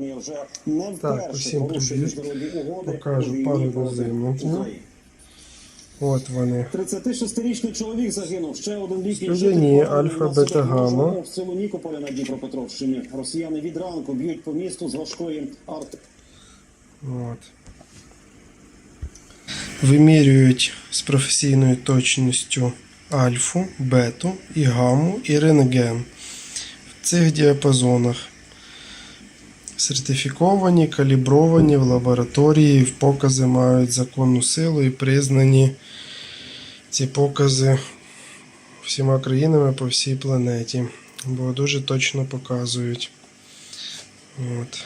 вже не Так, вперше усім порушує привіт. міжнародні угоди Покажу пару проти От вони. 36-річний чоловік загинув. Ще один літній Студені, альфа, бета, гамма. ворожого обстрілу Нікополя на Дніпропетровщині. Росіяни від ранку б'ють по місту з важкої арти. От. Вимірюють з професійною точністю альфу, бету і гамму і рентген в цих діапазонах. Сертифіковані, калібровані в лабораторії, в покази мають законну силу і признані ці покази всіма країнами по всій планеті, бо дуже точно показують. От.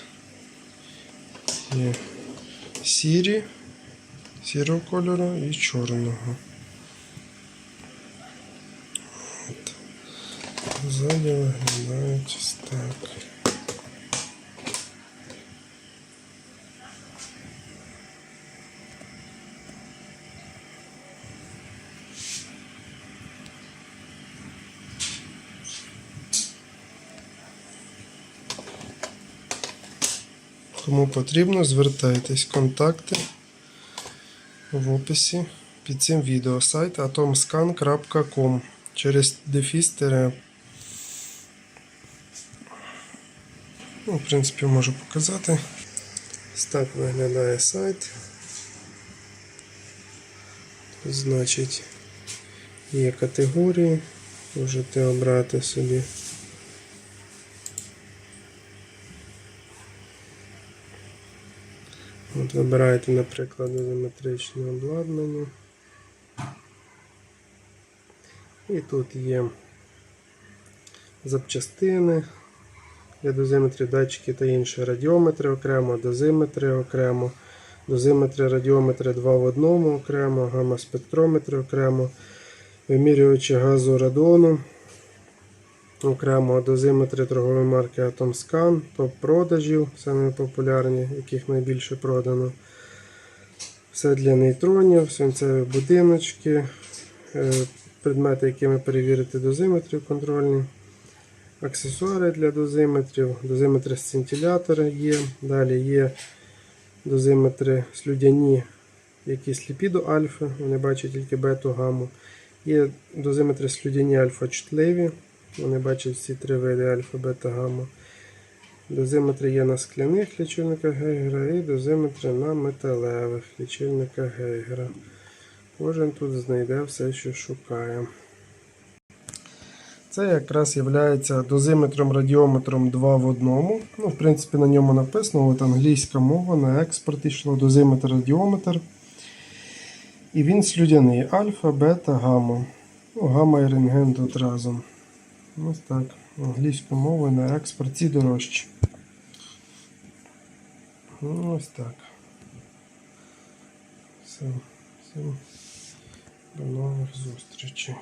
Є сірі, сірого кольору і чорного. От. Ззаді виглядають так. Кому потрібно, звертайтесь. Контакти в описі під цим відео. Сайт atomscan.com через дефіс. Ну, в принципі, можу показати. Ось так виглядає сайт. Значить, є категорії. Можете обрати собі. От вибираєте, наприклад, дозиметричне обладнання. І тут є запчастини для дозиметрів, датчики та інші радіометри окремо, дозиметри окремо, дозиметри, радіометри 2 в одному окремо, гамма-спектрометри окремо, вимірювачі газу радону. Окремо дозиметри торгової марки AtomScan, топ продажів, самі популярні, яких найбільше продано. Все для нейтронів, свинцеві будиночки, е, предмети, якими перевірити дозиметрів контрольні, аксесуари для дозиметрів, дозиметри сцинтилятори є. Далі є дозиметри слюдяні, які сліпі до альфи, вони бачать тільки бету гамму. Є дозиметри слюдяні альфа чутливі. Вони бачать всі три види альфа, бета, гамма. Дозиметри є на скляних лічильниках Гейгера і дозиметри на металевих лічильниках Гейгера. Кожен тут знайде все, що шукає. Це якраз є дозиметром радіометром 2 в одному. Ну, в принципі, на ньому написано от англійська мова, на експорт йшло дозиметр радіометр. І він слюдяний альфа, бета, гамма. Ну, гамма і рентген тут разом. Ось так. Англійською мовою на експорт ці дорожчі. Ну, ось так. Все. Всім до нових зустрічей.